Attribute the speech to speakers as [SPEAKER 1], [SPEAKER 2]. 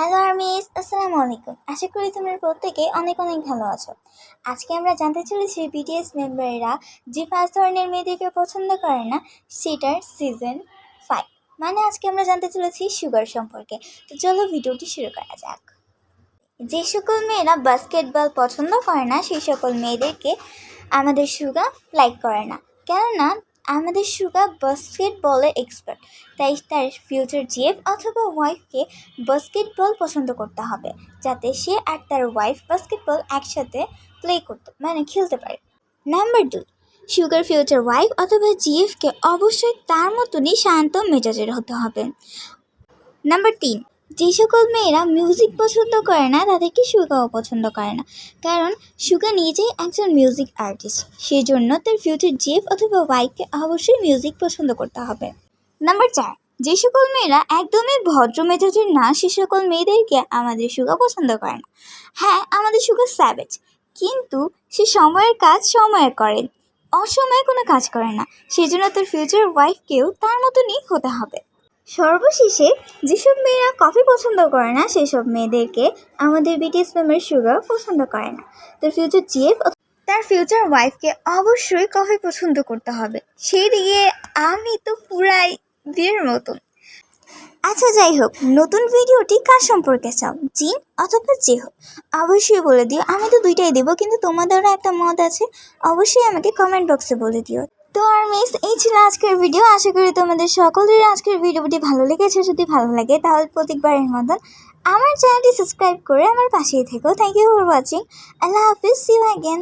[SPEAKER 1] Hello armies আসসালামু আলাইকুম আশা করি তোমরা প্রত্যেকে অনেক অনেক ভালো আছো। আজকে আমরা জানতে চলেছি বিটিএস মেম্বাররা যে পাঁচ ধরনের মেয়েদেরকে পছন্দ করে না, সেটার সিজন ফাইভ মানে আজকে আমরা জানতে চলেছি সুগার সম্পর্কে। তো চলো ভিডিওটি শুরু করা যাক। যে সকল মেয়েরা বাস্কেটবল পছন্দ করে না, সেই সকল মেয়েদেরকে আমাদের সুগা লাইক করে না। কেননা আমাদের সুগা বাস্কেটবলে এক্সপার্ট তাই তার ফিউচার জিএফ অথবা ওয়াইফকে বাস্কেটবল পছন্দ করতে হবে, যাতে সে আর তার ওয়াইফ বাস্কেটবল একসাথে প্লে করতে মানে খেলতে পারে। নাম্বার দুই সুগার ফিউচার ওয়াইফ অথবা জিএফকে অবশ্যই তার মতনই শান্ত মেজাজের হতে হবে। নাম্বার তিন যে সকল মেয়েরা মিউজিক পছন্দ করে না, তাদেরকে সুগাও পছন্দ করে না। কারণ সুগা নিজেই একজন মিউজিক আর্টিস্ট সেই জন্য তার ফিউচার জিএফ অথবা ওয়াইফকে অবশ্যই মিউজিক পছন্দ করতে হবে। নাম্বার চার, যে সকল মেয়েরা একদমই ভদ্র মেজাজের না, সে সকল মেয়েদেরকে আমাদের সুগা পছন্দ করে না। হ্যাঁ আমাদের সুগা স্যাভেজ কিন্তু সে সময়ের কাজ সময়ে করে, অসময়ে কোনো কাজ করে না। সেই জন্য তার ফিউচার ওয়াইফকেও তার মতনই হতে হবে। সর্বশেষে যেসব মেয়েরা কফি পছন্দ করে না সেই সব মেয়েদেরকে আমাদের বিটিএস মেম্বার সুগার পছন্দ করে না। তার ফিউচার জিএফ তার ফিউচার ওয়াইফকে অবশ্যই কফি পছন্দ করতে হবে। সেই দিকে আমি তো পুরাই বিয়ের মতন। আচ্ছা যাই হোক, নতুন ভিডিওটি কার সম্পর্কে চাও, জিন অথবা যে হোক অবশ্যই বলে দিও। আমি তো দুইটাই দেবো, কিন্তু তোমাদেরও একটা মত আছে। অবশ্যই আমাকে কমেন্ট বক্সে বলে দিও। তো আর মিস, এই ছিল আজকের ভিডিও আশা করি তোমাদের সকলের আজকের ভিডিওটি ভালো লেগেছে। যদি ভালো লাগে, তাহলে প্রত্যেকবারের মতন আমার চ্যানেলটি সাবস্ক্রাইব করে আমার পাশেই থেকো। থ্যাংক ইউ ফর ওয়াচিং আল্লাহ হাফিজ। See you again